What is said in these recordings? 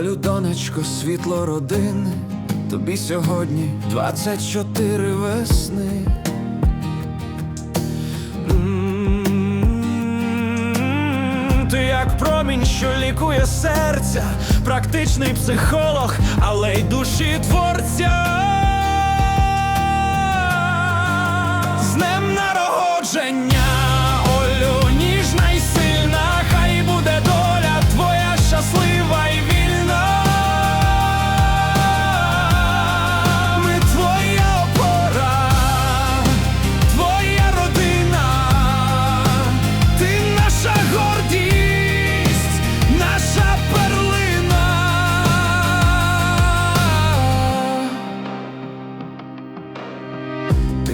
Олю, донечко, світло родини, тобі сьогодні 24 весни. Ти як промінь, що лікує серця, практичний психолог, але й душі творця. З днем народження,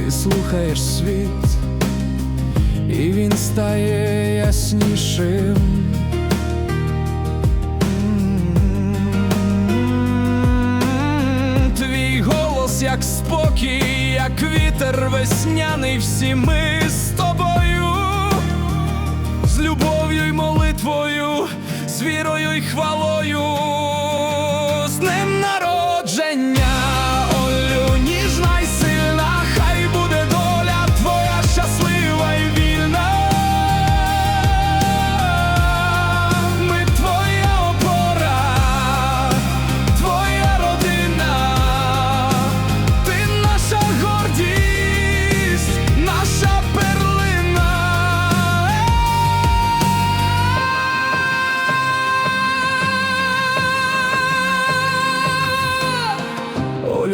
Ти слухаєш світ, і він стає яснішим. Твій голос, як спокій, як вітер весняний, всі ми з тобою, з любов'ю й молитвою, з вірою й хвалою,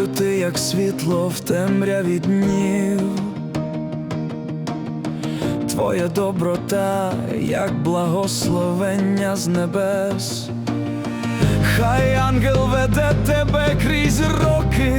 Долю ти, як світло в темряві днів, твоя доброта, як благословення з небес, хай ангел веде тебе крізь роки.